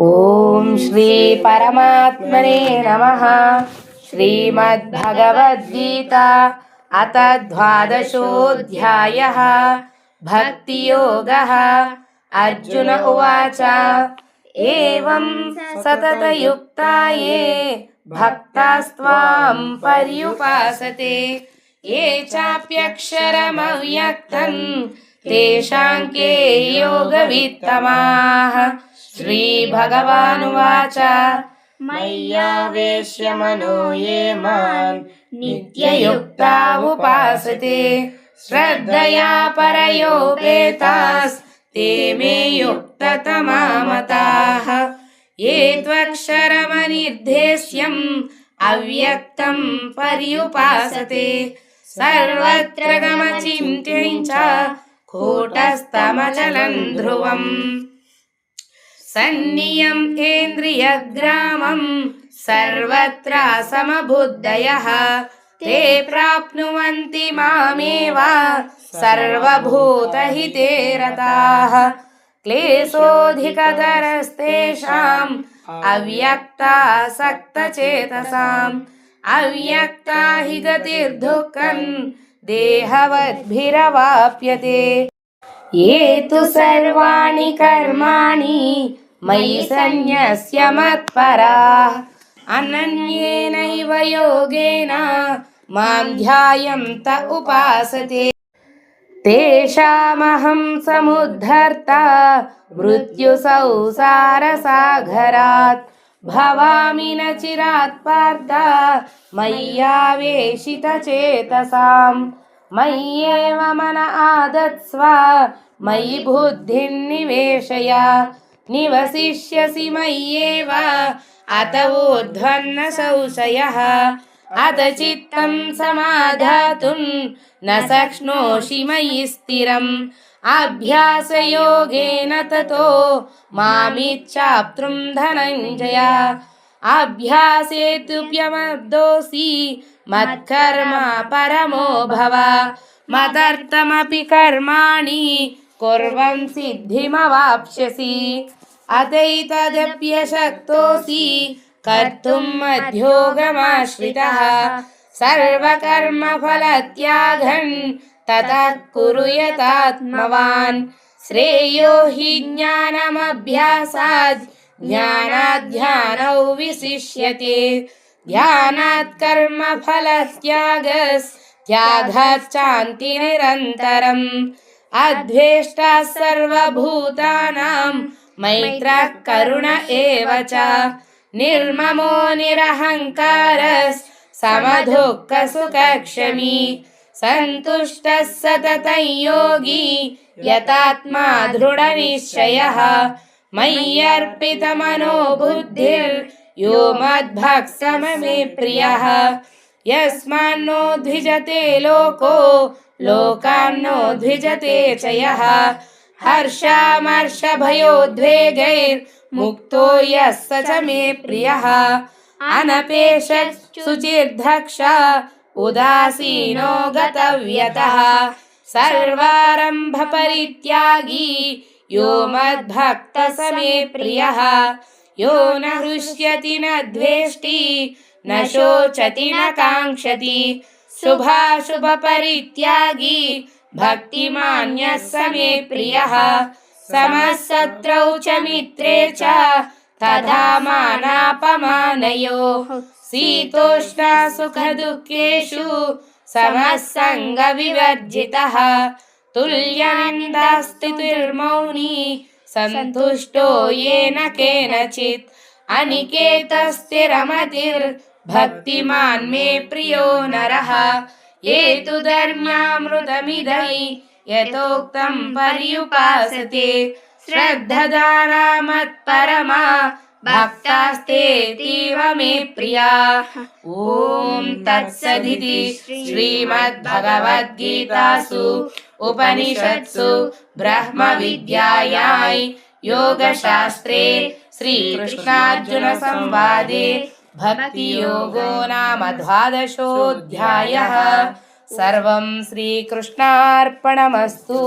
ॐ श्रीपरमात्मने नमः। श्रीमद्भगवद्गीता अथ द्वादशोऽध्यायः। भक्तियोगः। अर्जुन उवाच, एवं सततयुक्ता ये भक्तास्त्वां पर्युपासते। ये चाप्यक्षरमव्यक्तम् तेषां के योगवित्तमाः। श्रीभगवानुवाच मय्यावेश्य मनो ये मान् नित्ययुक्ता उपासते श्रद्धया परयोपेतास्ते मे युक्ततमा मताः ये त्वक्षरमनिर्देश्यम् अव्यक्तं पर्युपासते सर्वत्र गमचिन्त्यं च कूटस्थमचलन् ध्रुवम् सन्नियम् इन्द्रियग्रामम् सर्वत्र समबुद्धयः ते प्राप्नुवन्ति मामेव सर्वभूतहिते रताः क्लेशोऽधिकतरस्तेषाम् अव्यक्तासक्तचेतसाम् अव्यक्ता हि गतिर्दुःखम् देहवद्भिरवाप्यते ये तु सर्वाणि कर्माणि मयि सन्न्यस्य मत्पराः अनन्येनैव योगेन मां ध्यायन्त उपासते तेषामहं समुद्धर्ता मृत्युसंसारसागरात् भवामि न चिरात् पार्थ मय्यावेशितचेतसाम् మయ్యేవ మన ఆదత్స్వ మయి బుద్ధిన్నివేశయ నివసిష్యసి మయ్యేవ అత ఊర్ధ్వన్న సంశయ అత చిత్తం సమాధాతుం న శక్నోషి మయి స్థిరం. అభ్యాసయోగేన తతో మామిచ్చాప్తృం ధనంజయ అభ్యాసేతుప్యమర్దోసి अभ्यासेतुप्यमर्दोऽसि मत्कर्म परमो भव मदर्थमपि कर्माणि कुर्वन् सिद्धिमवाप्स्यसि अतैतदप्यशक्तोऽसि कर्तुम् मध्योगमाश्रितः सर्वकर्मफलत्यागन् ततः कुरु यतात्मवान् श्रेयो हि ज्ञानमभ्यासात् ज्ञानाध्यानौ विशिष्यते ध्यानात् अद्वेष्टा सर्वभूतानां मैत्रः करुण एव च निर्ममो निरहङ्कारः समदुःखसुखक्षमी सन्तुष्टः सततं योगी यतात्मा दृढनिश्चयः मय्यर्पितमनो बुद्धिर्यो मद्भक्सममे प्रियः। यस्मान्नो द्विजते लोको लोकान्नो द्विजते च यः हर्षामर्षभयोद्वेगैर्मुक्तो यः स च मे प्रियः। अनपेश शुचिर्धक्ष उदासीनो गतव्यतः। सर्वारम्भपरित्यागी यो मद्भक्तः स मे प्रियः यो न हृष्यति न द्वेष्टि न शोचति न काङ्क्षति। शुभाशुभपरित्यागी भक्तिमान्यः स मे प्रियः। समः शत्रौ च मित्रे च तथा मानापमानयोः। शीतोष्णा सुखदुःखेषु समः सङ्गविवर्जितः तुल्यनिन्दास्तिर्मौनी सन्तुष्टो येन केनचित् अनिकेतस्थिरमतिर्भक्तिमान् मे प्रियो नरः ये तु धर्म्यामृतमिदै यथोक्तं पर्युपासते श्रद्धदाना मत्परमा भक्तास्तेतीव मे प्रियाः ॐ तत्सदिति श्रीमद्भगवद्गीतासु उपनिषत्सु ब्रह्मविद्यायां योगशास्त्रे श्रीकृष्णार्जुनसंवादे भक्तियोगो नाम द्वादशोऽध्यायः सर्वं श्रीकृष्णार्पणमस्तु